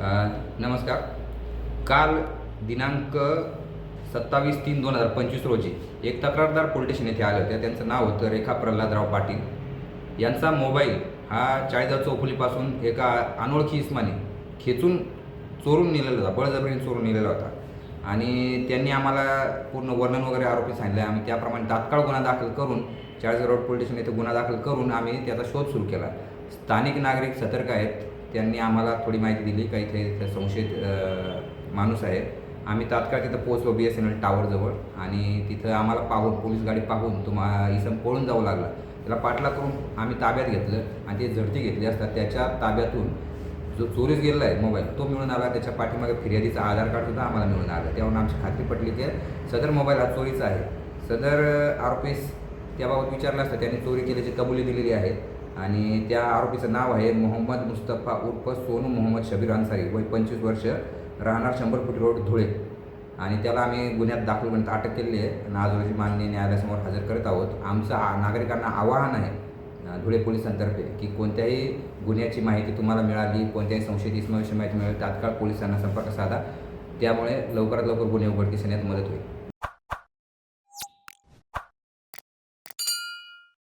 नमस्कार. काल दिनांक सत्तावीस तीन दोन हजार पंचवीस रोजी एक तक्रारदार पोलीस स्टेशन येथे आलं होते. त्यांचं नाव होतं रेखा प्रल्हादराव पाटील. यांचा मोबाईल हा चाळीसगाव चौफुलीपासून एका अनोळखी इस्माने खेचून चोरून नेलेला होता. बळजबरीने चोरून नेलेला होता. आणि त्यांनी आम्हाला पूर्ण वर्णन वगैरे आरोपी सांगितलं. आम्ही त्याप्रमाणे तात्काळ गुन्हा दाखल करून चाळीसगाव रोड पोलीस स्टेशन येथे गुन्हा दाखल करून आम्ही त्याचा शोध सुरू केला. स्थानिक नागरिक सतर्क आहेत. त्यांनी आम्हाला थोडी माहिती दिली. काही इथे संशयित माणूस आहे आम्ही तात्काळ तिथं पोहोचलो बी एस एन एल टावरजवळ आणि तिथं आम्हाला पाहून पोलीस गाडी पाहून तुम्हा इसम पळून जावं लागला. त्याला पाठला करून आम्ही ताब्यात घेतलं आणि ते झडती घेतली असता त्याच्या ताब्यातून जो चोरीस गेलेला आहे मोबाईल तो मिळून आला. त्याच्या पाठीमागे फिर्यादीचा आधार कार्ड सुद्धा आम्हाला मिळून आला. त्यावरून आमची खात्री पटली की सदर मोबाईल हा चोरीचा आहे. सदर आरोपीस त्याबाबत विचारलं असतं त्यांनी चोरी केल्याची कबुली दिलेली आहे. आणि त्या आरोपीचं नाव आहे मोहम्मद मुस्तफा उर्फ सोनू मोहम्मद शबीर अन्सारी. वय पंचवीस वर्ष राहणार शंभर फुट रोड धुळे. आणि त्याला आम्ही गुन्ह्यात दाखल करण्यात अटक केलेली आहे. आणि आज रोजी माननीय न्यायालयासमोर हजर करत आहोत. आमचं नागरिकांना आवाहन आहे धुळे पोलिसांतर्फे की कोणत्याही गुन्ह्याची माहिती तुम्हाला मिळाली कोणत्याही संशयित इसमाविषयी माहिती मिळाली तात्काळ पोलिसांना संपर्क साधा. त्यामुळे लवकरात लवकर गुन्हे उघडकीस येण्यात मदत होईल.